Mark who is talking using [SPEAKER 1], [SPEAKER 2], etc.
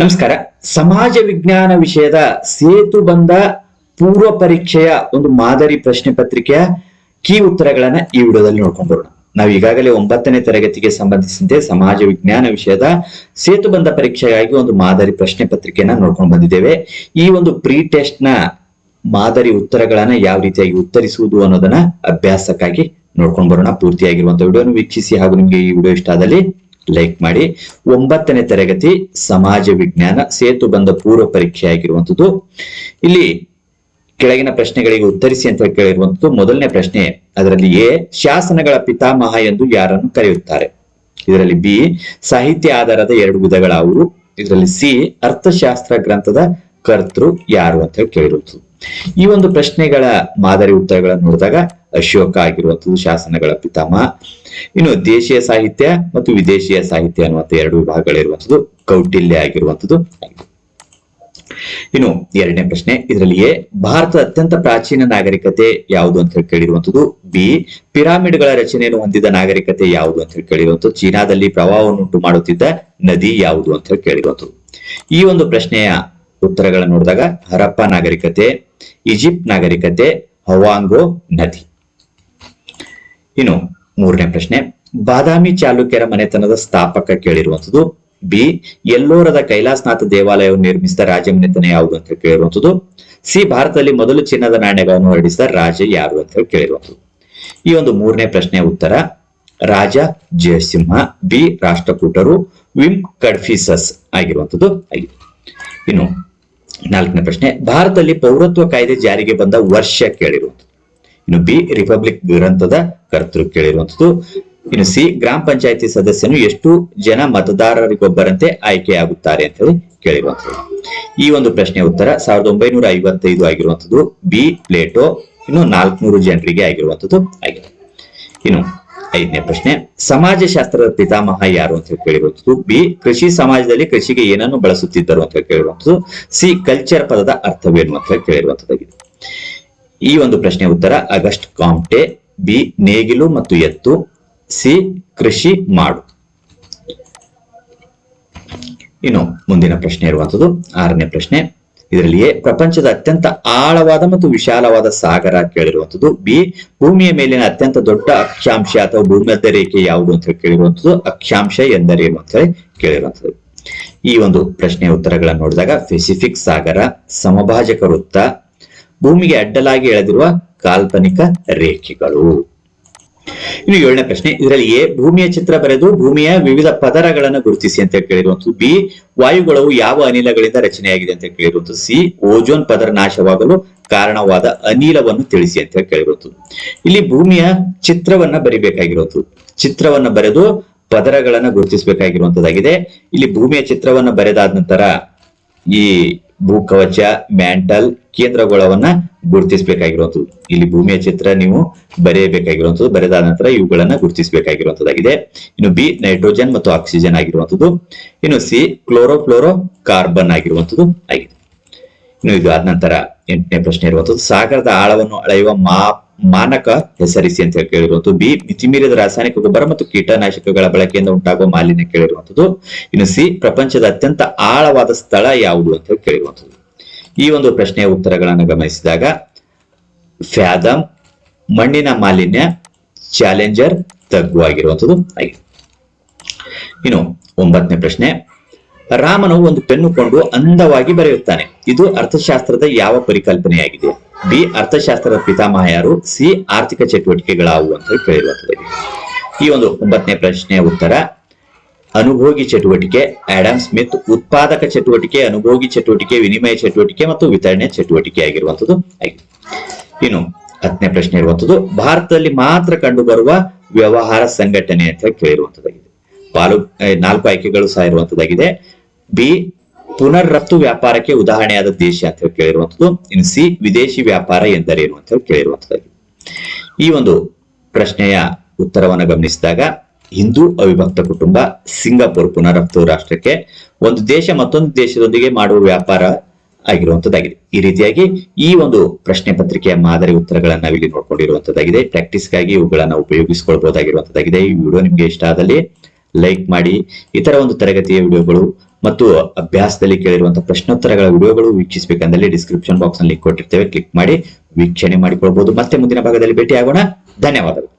[SPEAKER 1] ನಮಸ್ಕಾರ. ಸಮಾಜ ವಿಜ್ಞಾನ ವಿಷಯದ ಸೇತು ಬಂದ ಪೂರ್ವ ಪರೀಕ್ಷೆಯ ಒಂದು ಮಾದರಿ ಪ್ರಶ್ನೆ ಪತ್ರಿಕೆಯ ಕೀ ಉತ್ತರಗಳನ್ನ ಈ ವಿಡಿಯೋದಲ್ಲಿ ನೋಡ್ಕೊಂಡು ಬರೋಣ. ನಾವು ಈಗಾಗಲೇ ಒಂಬತ್ತನೇ ತರಗತಿಗೆ ಸಂಬಂಧಿಸಿದಂತೆ ಸಮಾಜ ವಿಜ್ಞಾನ ವಿಷಯದ ಸೇತು ಬಂದ ಪರೀಕ್ಷೆಗಾಗಿ ಒಂದು ಮಾದರಿ ಪ್ರಶ್ನೆ ಪತ್ರಿಕೆಯನ್ನ ನೋಡ್ಕೊಂಡು ಬಂದಿದ್ದೇವೆ. ಈ ಒಂದು ಪ್ರೀ ಟೆಸ್ಟ್ನ ಮಾದರಿ ಉತ್ತರಗಳನ್ನ ಯಾವ ರೀತಿಯಾಗಿ ಉತ್ತರಿಸುವುದು ಅನ್ನೋದನ್ನ ಅಭ್ಯಾಸಕ್ಕಾಗಿ ನೋಡ್ಕೊಂಡು ಬರೋಣ. ಪೂರ್ತಿಯಾಗಿರುವಂತಹ ವಿಡಿಯೋನ ವೀಕ್ಷಿಸಿ ಹಾಗೂ ನಿಮ್ಗೆ ಈ ವಿಡಿಯೋ ಇಷ್ಟ ಆದಲ್ಲಿ ಲೈಕ್ ಮಾಡಿ ಒಂಬತ್ತನೇ ತರಗತಿ ಸಮಾಜ ವಿಜ್ಞಾನ ಸೇತು ಬಂದ ಪೂರ್ವ ಪರೀಕ್ಷೆ ಆಗಿರುವಂತದ್ದು ಇಲ್ಲಿ ಕೆಳಗಿನ ಪ್ರಶ್ನೆಗಳಿಗೆ ಉತ್ತರಿಸಿ ಅಂತ ಕೇಳಿರುವಂತದ್ದು ಮೊದಲನೇ ಪ್ರಶ್ನೆ, ಅದರಲ್ಲಿ ಎ, ಶಾಸನಗಳ ಪಿತಾಮಹ ಎಂದು ಯಾರನ್ನು ಕರೆಯುತ್ತಾರೆ? ಇದರಲ್ಲಿ ಬಿ, ಸಾಹಿತ್ಯ ಆಧಾರದ ಎರಡು ವಿಧಗಳಾವು ಇದರಲ್ಲಿ ಸಿ, ಅರ್ಥಶಾಸ್ತ್ರ ಗ್ರಂಥದ ಕರ್ತೃ ಯಾರು ಅಂತ ಹೇಳಿ ಕೇಳಿರುವುದು ಈ ಒಂದು ಪ್ರಶ್ನೆಗಳ ಮಾದರಿ ಉತ್ತರಗಳನ್ನು ನೋಡಿದಾಗ ಅಶೋಕ ಆಗಿರುವಂತದ್ದು ಶಾಸನಗಳ ಪಿತಾಮಹ. ಇನ್ನು ದೇಶೀಯ ಸಾಹಿತ್ಯ ಮತ್ತು ವಿದೇಶೀಯ ಸಾಹಿತ್ಯ ಅನ್ನುವಂತ ಎರಡು ವಿಭಾಗಗಳಿರುವಂತದ್ದು ಕೌಟಿಲ್ಯ ಆಗಿರುವಂತದ್ದು ಇನ್ನು ಎರಡನೇ ಪ್ರಶ್ನೆ, ಇದರಲ್ಲಿಯೇ ಭಾರತದ ಅತ್ಯಂತ ಪ್ರಾಚೀನ ನಾಗರಿಕತೆ ಯಾವುದು ಅಂತ ಹೇಳಿ ಕೇಳಿರುವಂತದ್ದು ಬಿ, ಪಿರಾಮಿಡ್ಗಳ ರಚನೆಯನ್ನು ಹೊಂದಿದ ನಾಗರಿಕತೆ ಯಾವುದು ಅಂತ ಹೇಳಿ ಕೇಳಿರುವಂತದ್ದು ಚೀನಾದಲ್ಲಿ ಪ್ರವಾಹವನ್ನು ಉಂಟು ಮಾಡುತ್ತಿದ್ದ ನದಿ ಯಾವುದು ಅಂತ ಹೇಳಿ ಕೇಳಿರುವಂತದ್ದು ಈ ಒಂದು ಪ್ರಶ್ನೆಯ ಉತ್ತರಗಳನ್ನು ನೋಡಿದಾಗ ಹರಪ್ಪ ನಾಗರಿಕತೆ, ಈಜಿಪ್ಟ್ ನಾಗರಿಕತೆ, ಹವಾಂಗೋ ನದಿ. ಇನ್ನು ಮೂರನೇ ಪ್ರಶ್ನೆ, ಬಾದಾಮಿ ಚಾಲುಕ್ಯರ ಮನೆತನದ ಸ್ಥಾಪಕ ಕೇಳಿರುವಂತದ್ದು ಬಿ, ಎಲ್ಲೋರದ ಕೈಲಾಸನಾಥ ದೇವಾಲಯವನ್ನು ನಿರ್ಮಿಸಿದ ರಾಜ ಮನೆತನ ಯಾವುದು ಅಂತ ಕೇಳಿರುವಂತದ್ದು ಸಿ, ಭಾರತದಲ್ಲಿ ಮೊದಲು ಚಿನ್ನದ ನಾಣ್ಯಗಳನ್ನು ಹೊರಡಿಸಿದ ರಾಜ ಯಾರು ಅಂತ ಹೇಳಿ ಕೇಳಿರುವಂತದ್ದು ಈ ಒಂದು ಮೂರನೇ ಪ್ರಶ್ನೆ ಉತ್ತರ, ರಾಜ ಜಯಸಿಂಹ, ಬಿ, ರಾಷ್ಟ್ರಕೂಟರು, ವಿಮ್ ಕಡ್ಫಿಸಸ್ ಆಗಿರುವಂತದ್ದು ಆಗಿದೆ. ಇನ್ನು ನಾಲ್ಕನೇ ಪ್ರಶ್ನೆ, ಭಾರತದಲ್ಲಿ ಪೌರತ್ವ ಕಾಯ್ದೆ ಜಾರಿಗೆ ಬಂದ ವರ್ಷ ಕೇಳಿರುವಂಥದ್ದು. ಇನ್ನು ಬಿ, ರಿಪಬ್ಲಿಕ್ ಗ್ರಂಥದ ಕರ್ತೃ ಕೇಳಿರುವಂತದ್ದು ಇನ್ನು ಸಿ, ಗ್ರಾಮ ಪಂಚಾಯತಿ ಸದಸ್ಯನು ಎಷ್ಟು ಜನ ಮತದಾರರಿಗೊಬ್ಬರಂತೆ ಆಯ್ಕೆಯಾಗುತ್ತಾರೆ ಅಂತ ಹೇಳಿ ಕೇಳಿರುವಂತದ್ದು ಈ ಒಂದು ಪ್ರಶ್ನೆ ಉತ್ತರ ಸಾವಿರದ ಒಂಬೈನೂರ ಐವತ್ತೈದು ಆಗಿರುವಂತದ್ದು ಬಿ, ಪ್ಲೇಟೋ. ಇನ್ನು ನಾಲ್ಕುನೂರು ಜನರಿಗೆ ಆಗಿರುವಂತದ್ದು ಆಗಿದೆ. ಇನ್ನು ಐದನೇ ಪ್ರಶ್ನೆ, ಸಮಾಜಶಾಸ್ತ್ರದ ಪಿತಾಮಹ ಯಾರು ಅಂತ ಹೇಳಿ ಕೇಳಿರುವಂತದ್ದು ಬಿ, ಕೃಷಿ ಸಮಾಜದಲ್ಲಿ ಕೃಷಿಗೆ ಏನನ್ನು ಬಳಸುತ್ತಿದ್ದರು ಅಂತ ಕೇಳಿರುವಂತದ್ದು ಸಿ, ಕಲ್ಚರ್ ಪದದ ಅರ್ಥವೇನು ಅಂತ ಕೇಳಿರುವಂತದ್ದಾಗಿದೆ ಈ ಒಂದು ಪ್ರಶ್ನೆ ಉತ್ತರ, ಅಗಸ್ಟ್ ಕಾಂಟೆ ಬಿ, ನೇಗಿಲು ಮತ್ತು ಎತ್ತು, ಸಿ, ಕೃಷಿ ಮಾಡು. ಇನ್ನು ಮುಂದಿನ ಪ್ರಶ್ನೆ ಇರುವಂತದ್ದು ಆರನೇ ಪ್ರಶ್ನೆ. ಇದರಲ್ಲಿಯೇ ಪ್ರಪಂಚದ ಅತ್ಯಂತ ಆಳವಾದ ಮತ್ತು ವಿಶಾಲವಾದ ಸಾಗರ ಕೇಳಿರುವಂಥದ್ದು. ಬಿ, ಭೂಮಿಯ ಮೇಲಿನ ಅತ್ಯಂತ ದೊಡ್ಡ ಅಕ್ಷಾಂಶ ಅಥವಾ ಭೂಮಧ್ಯ ರೇಖೆ ಯಾವುದು ಅಂತ ಕೇಳಿರುವಂಥದ್ದು. ಅಕ್ಷಾಂಶ ಎಂದರೇನು ಅಂತ ಹೇಳಿ ಈ ಒಂದು ಪ್ರಶ್ನೆಯ ಉತ್ತರಗಳನ್ನು ನೋಡಿದಾಗ ಪೆಸಿಫಿಕ್ ಸಾಗರ, ಸಮಭಾಜಕ ವೃತ್ತ, ಭೂಮಿಗೆ ಅಡ್ಡಲಾಗಿ ಎಳೆದಿರುವ ಕಾಲ್ಪನಿಕ ರೇಖೆಗಳು. ಇನ್ನು ಏಳನೇ ಪ್ರಶ್ನೆ, ಇದರಲ್ಲಿ ಎ, ಭೂಮಿಯ ಚಿತ್ರ ಬರೆದು ಭೂಮಿಯ ವಿವಿಧ ಪದರಗಳನ್ನು ಗುರುತಿಸಿ ಅಂತ ಕೇಳಿರುವಂತದ್ದು ಬಿ ವಾಯುಗಳು ಯಾವ ಅನಿಲಗಳಿಂದ ರಚನೆಯಾಗಿದೆ ಅಂತ ಕೇಳಿರುವಂತದ್ದು ಸಿ, ಓಜೋನ್ ಪದರ ನಾಶವಾಗಲು ಕಾರಣವಾದ ಅನಿಲವನ್ನು ತಿಳಿಸಿ ಅಂತ ಕೇಳಿರುವಂತದ್ದು ಇಲ್ಲಿ ಭೂಮಿಯ ಚಿತ್ರವನ್ನ ಬರಿಬೇಕಾಗಿರುವಂತದ್ದು ಚಿತ್ರವನ್ನ ಬರೆದು ಪದರಗಳನ್ನ ಗುರುತಿಸಬೇಕಾಗಿರುವಂತದ್ದಾಗಿದೆ ಇಲ್ಲಿ ಭೂಮಿಯ ಚಿತ್ರವನ್ನ ಬರೆದಾದ ನಂತರ ಈ ಭೂಕವಚ, ಮ್ಯಾಂಟಲ್ ಕೇಂದ್ರಗೋಳವನ್ನ ಗುರುತಿಸಬೇಕಾಗಿರುವಂತದ್ದು ಇಲ್ಲಿ ಭೂಮಿಯ ಚಿತ್ರ ನೀವು ಬರೆಯಬೇಕಾಗಿರುವಂತದ್ದು ಬರೆದಾದ ನಂತರ ಇವುಗಳನ್ನ ಗುರುತಿಸಬೇಕಾಗಿರುವಂತದ್ದಾಗಿದೆ ಇನ್ನು ಬಿ, ನೈಟ್ರೋಜನ್ ಮತ್ತು ಆಕ್ಸಿಜನ್ ಆಗಿರುವಂತದ್ದು ಇನ್ನು ಸಿ ಕ್ಲೋರೋಫ್ಲೋರೋ ಕಾರ್ಬನ್ ಆಗಿರುವಂತದ್ದು ಆಗಿದೆ. ಇನ್ನು ಇದು ಆದ ನಂತರ ಎಂಟನೇ ಪ್ರಶ್ನೆ ಇರುವಂತದ್ದು ಸಾಗರದ ಆಳವನ್ನು ಅಳೆಯುವ ಮಾ ಮಾನಕ ಹೆಸರಿಸಿ ಅಂತ ಹೇಳಿ ಕೇಳಿರುವಂತದ್ದು ಬಿ ಮಿತಿಮೀರಿದ ರಾಸಾಯನಿಕ ಗೊಬ್ಬರ ಮತ್ತು ಕೀಟನಾಶಕಗಳ ಬಳಕೆಯಿಂದ ಉಂಟಾಗುವ ಮಾಲಿನ್ಯ ಕೇಳಿರುವಂತದ್ದು ಇನ್ನು ಸಿ, ಪ್ರಪಂಚದ ಅತ್ಯಂತ ಆಳವಾದ ಸ್ಥಳ ಯಾವುದು ಅಂತ ಹೇಳಿ ಕೇಳಿರುವಂತದ್ದು ಈ ಒಂದು ಪ್ರಶ್ನೆಯ ಉತ್ತರಗಳನ್ನು ಗಮನಿಸಿದಾಗ, ಫ್ಯಾದಮ್, ಮಣ್ಣಿನ ಮಾಲಿನ್ಯ, ಚಾಲೆಂಜರ್, ತಗ್ಗು ಆಗಿರುವಂತದ್ದು ಇನ್ನು ಒಂಬತ್ತನೇ ಪ್ರಶ್ನೆ, ರಾಮನು ಒಂದು ಪೆನ್ನು ಕೊಂಡು ಅಂದವಾಗಿ ಬರೆಯುತ್ತಾನೆ. ಇದು ಅರ್ಥಶಾಸ್ತ್ರದ ಯಾವ ಪರಿಕಲ್ಪನೆಯಾಗಿದೆ? ಬಿ, ಅರ್ಥಶಾಸ್ತ್ರದ ಪಿತಾಮಹ ಯಾರು ಸಿ, ಆರ್ಥಿಕ ಚಟುವಟಿಕೆಗಳಾವು ಅಂತ ಹೇಳಿ ಈ ಒಂದು ಒಂಬತ್ತನೇ ಪ್ರಶ್ನೆಯ ಉತ್ತರ, ಅನುಭೋಗಿ ಚಟುವಟಿಕೆ, ಆಡಮ್ ಸ್ಮಿತ್ ಉತ್ಪಾದಕ ಚಟುವಟಿಕೆ, ಅನುಭೋಗಿ ಚಟುವಟಿಕೆ, ವಿನಿಮಯ ಚಟುವಟಿಕೆ ಮತ್ತು ವಿತರಣೆ ಚಟುವಟಿಕೆ ಆಗಿರುವಂತದ್ದು ಆಯ್ತು. ಇನ್ನು ಹತ್ತನೇ ಪ್ರಶ್ನೆ ಇರುವಂತದ್ದು ಭಾರತದಲ್ಲಿ ಮಾತ್ರ ಕಂಡುಬರುವ ವ್ಯವಹಾರ ಸಂಘಟನೆ ಅಂತ ಕೇಳಿರುವಂತದ್ದಾಗಿದೆ ಪಾಲು ನಾಲ್ಕು ಆಯ್ಕೆಗಳು ಸಹ ಇರುವಂತದ್ದಾಗಿದೆ ಬಿ ಪುನರ್ ರಫ್ತು ವ್ಯಾಪಾರಕ್ಕೆ ಉದಾಹರಣೆಯಾದ ದೇಶ ಅಂತ ಹೇಳಿ ಕೇಳಿರುವಂತದ್ದು ಇನ್ ಸಿ, ವಿದೇಶಿ ವ್ಯಾಪಾರ ಎಂದರೇನು ಅಂತ ಹೇಳಿ ಈ ಒಂದು ಪ್ರಶ್ನೆಯ ಉತ್ತರವನ್ನು ಗಮನಿಸಿದಾಗ, ಹಿಂದೂ ಅವಿಭಕ್ತ ಕುಟುಂಬ, ಸಿಂಗಾಪುರ್ ಪುನರಫ್ತು ರಾಷ್ಟ್ರಕ್ಕೆ ಒಂದು ದೇಶ ಮತ್ತೊಂದು ದೇಶದೊಂದಿಗೆ ಮಾಡುವ ವ್ಯಾಪಾರ ಆಗಿರುವಂತದ್ದಾಗಿದೆ ಈ ರೀತಿಯಾಗಿ ಈ ಒಂದು ಪ್ರಶ್ನೆ ಪತ್ರಿಕೆಯ ಮಾದರಿ ಉತ್ತರಗಳನ್ನ ನಾವಿಲ್ಲಿ ನೋಡ್ಕೊಂಡಿರುವಂತದ್ದಾಗಿದೆ ಪ್ರಾಕ್ಟೀಸ್ಗಾಗಿ ಇವುಗಳನ್ನ ಉಪಯೋಗಿಸಿಕೊಳ್ಬಹುದಾಗಿರುವಂತದ್ದಾಗಿದೆ ಈ ವಿಡಿಯೋ ನಿಮ್ಗೆ ಇಷ್ಟ ಆದಲ್ಲಿ ಲೈಕ್ ಮಾಡಿ, ಇತರ ಒಂದು ತರಗತಿಯ ವಿಡಿಯೋಗಳು ಮತ್ತು ಅಭ್ಯಾಸದಲ್ಲಿ ಕೇಳಿರುವಂತಹ ಪ್ರಶ್ನೋತ್ತರಗಳ ವಿಡಿಯೋಗಳು ವೀಕ್ಷಿಸಬೇಕಂದಲ್ಲಿ ಡಿಸ್ಕ್ರಿಪ್ಷನ್ ಬಾಕ್ಸ್ನಲ್ಲಿ ಕೊಟ್ಟಿರ್ತೇವೆ. ಕ್ಲಿಕ್ ಮಾಡಿ, ವೀಕ್ಷಣೆ ಮಾಡಿಕೊಳ್ಬಹುದು ಮತ್ತೆ ಮುಂದಿನ ಭಾಗದಲ್ಲಿ ಭೇಟಿ ಆಗೋಣ ಧನ್ಯವಾದಗಳು.